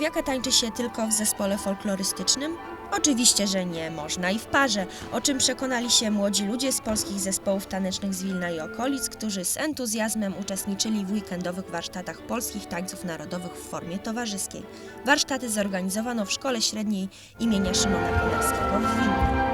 Kujawiaka tańczy się tylko w zespole folklorystycznym? Oczywiście, że nie, można i w parze, o czym przekonali się młodzi ludzie z polskich zespołów tanecznych z Wilna i okolic, którzy z entuzjazmem uczestniczyli w weekendowych warsztatach polskich tańców narodowych w formie towarzyskiej. Warsztaty zorganizowano w szkole średniej imienia Szymona Polarskiego w Wilnie.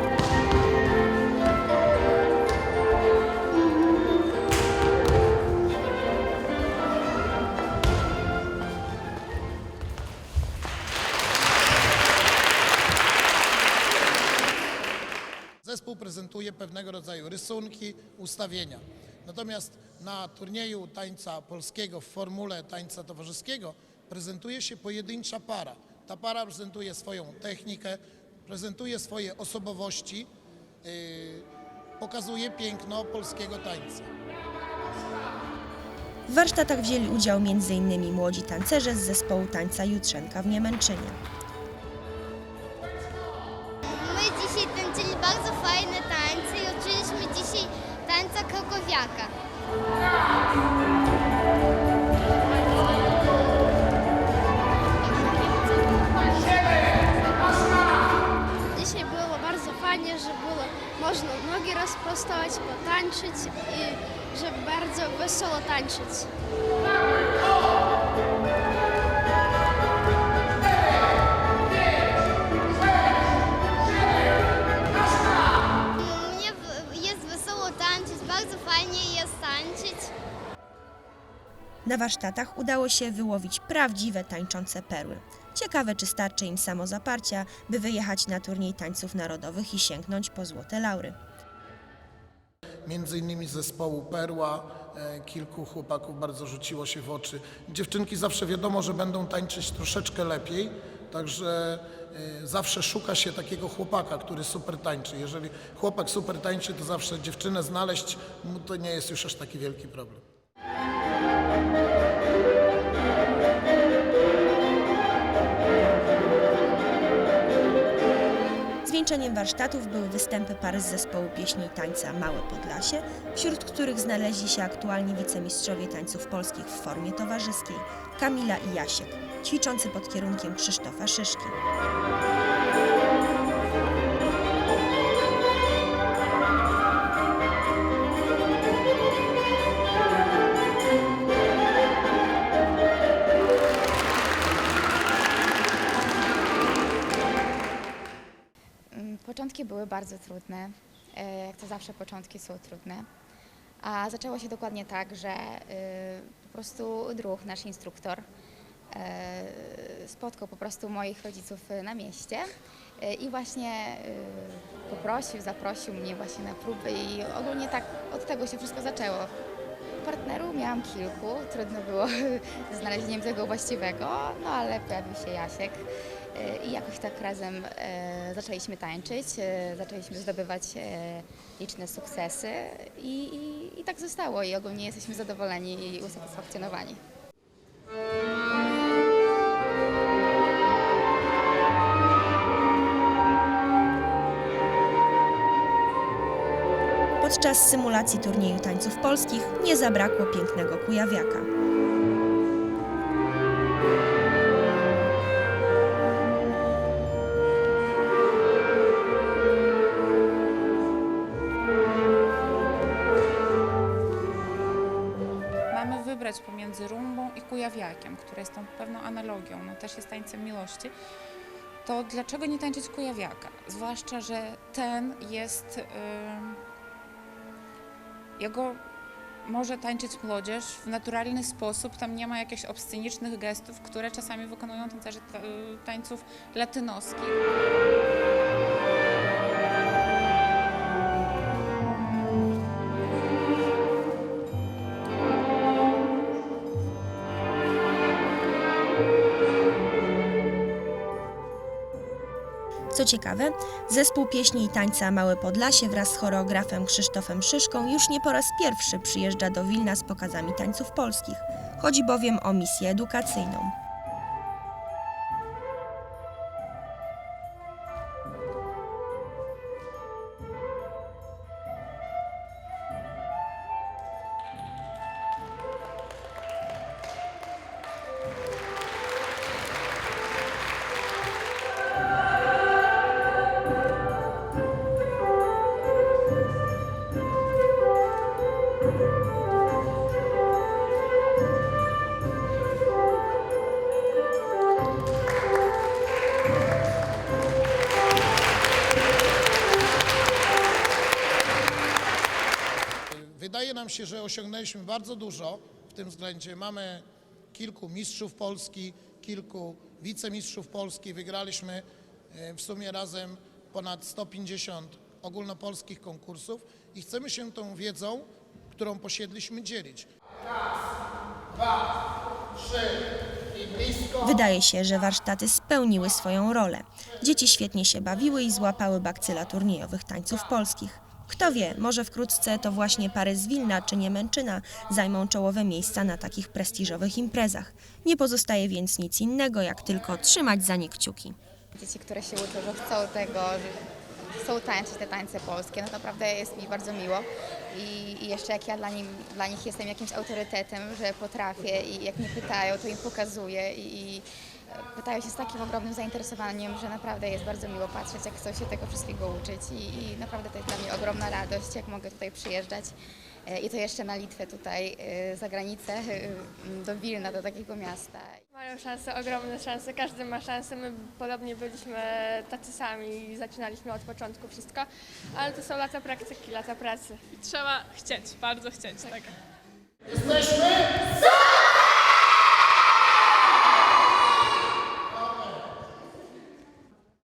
Zespół prezentuje pewnego rodzaju rysunki, ustawienia. Natomiast na turnieju tańca polskiego w formule tańca towarzyskiego prezentuje się pojedyncza para. Ta para prezentuje swoją technikę, prezentuje swoje osobowości, yy, pokazuje piękno polskiego tańca. W warsztatach wzięli udział m.in. młodzi tancerze z zespołu tańca Jutrzenka w Niemęczynie. Bardzo wesoło tańczyć. Mnie jest wesoło tańczyć, bardzo fajnie jest tańczyć. Na warsztatach udało się wyłowić prawdziwe tańczące perły. Ciekawe, czy starczy im samozaparcia, by wyjechać na turniej tańców narodowych i sięgnąć po złote laury. Między innymi zespołu Perła e, kilku chłopaków bardzo rzuciło się w oczy. Dziewczynki zawsze wiadomo, że będą tańczyć troszeczkę lepiej, także e, zawsze szuka się takiego chłopaka, który super tańczy. Jeżeli chłopak super tańczy, to zawsze dziewczynę znaleźć, to nie jest już aż taki wielki problem. Zwieńczeniem warsztatów były występy par z zespołu pieśni i tańca Małe Podlasie, wśród których znaleźli się aktualni wicemistrzowie tańców polskich w formie towarzyskiej Kamila i Jasiek, ćwiczący pod kierunkiem Krzysztofa Szyszki. Bardzo trudne. e, Jak to zawsze początki są trudne. A zaczęło się dokładnie tak, że y, po prostu druh, nasz instruktor, e, spotkał po prostu moich rodziców na mieście e, i właśnie poprosił, zaprosił mnie właśnie na próby i ogólnie tak od tego się wszystko zaczęło. Partnerów miałam kilku, trudno było z znalezieniem tego właściwego, no ale pojawił się Jasiek e, i jakoś tak razem e, zaczęliśmy tańczyć, e, zaczęliśmy zdobywać e, liczne sukcesy i, i, i tak zostało i ogólnie jesteśmy zadowoleni i usatysfakcjonowani. Podczas symulacji turnieju tańców polskich nie zabrakło pięknego kujawiaka. Pomiędzy rumbą i kujawiakiem, które jest tą pewną analogią, no też jest tańcem miłości, to dlaczego nie tańczyć kujawiaka? Zwłaszcza, że ten jest. ym, jego może tańczyć młodzież w naturalny sposób, tam nie ma jakichś obscenicznych gestów, które czasami wykonują tancerze ta, y, tańców latynoskich. Co ciekawe, zespół pieśni i tańca Małe Podlasie wraz z choreografem Krzysztofem Szyszką już nie po raz pierwszy przyjeżdża do Wilna z pokazami tańców polskich. Chodzi bowiem o misję edukacyjną. Wydaje nam się, że osiągnęliśmy bardzo dużo w tym względzie. Mamy kilku mistrzów Polski, kilku wicemistrzów Polski. Wygraliśmy e, w sumie razem ponad 150 ogólnopolskich konkursów i chcemy się tą wiedzą, którą posiedliśmy, dzielić. Wydaje się, że warsztaty spełniły swoją rolę. Dzieci świetnie się bawiły i złapały bakcyla turniejowych tańców polskich. Kto wie, może wkrótce to właśnie pary z Wilna czy Niemęczyna zajmą czołowe miejsca na takich prestiżowych imprezach. Nie pozostaje więc nic innego, jak tylko trzymać za nie kciuki. Dzieci, które się uczą, że chcą tego, że chcą tańczyć te tańce polskie, no naprawdę jest mi bardzo miło. I, i jeszcze jak ja dla, nim, dla nich jestem jakimś autorytetem, że potrafię i jak mnie pytają, to im pokazuję i, i pytają się z takim ogromnym zainteresowaniem, że naprawdę jest bardzo miło patrzeć, jak chcą się tego wszystkiego uczyć i, i naprawdę to jest dla mnie ogromna radość, jak mogę tutaj przyjeżdżać. E, I to jeszcze na Litwę tutaj, e, za granicę, e, do Wilna, do takiego miasta. Mają szanse, ogromne szanse, każdy ma szansę. My podobnie byliśmy tacy sami i zaczynaliśmy od początku wszystko, ale to są lata praktyki, lata pracy. Trzeba chcieć, bardzo chcieć, tak. Jesteśmy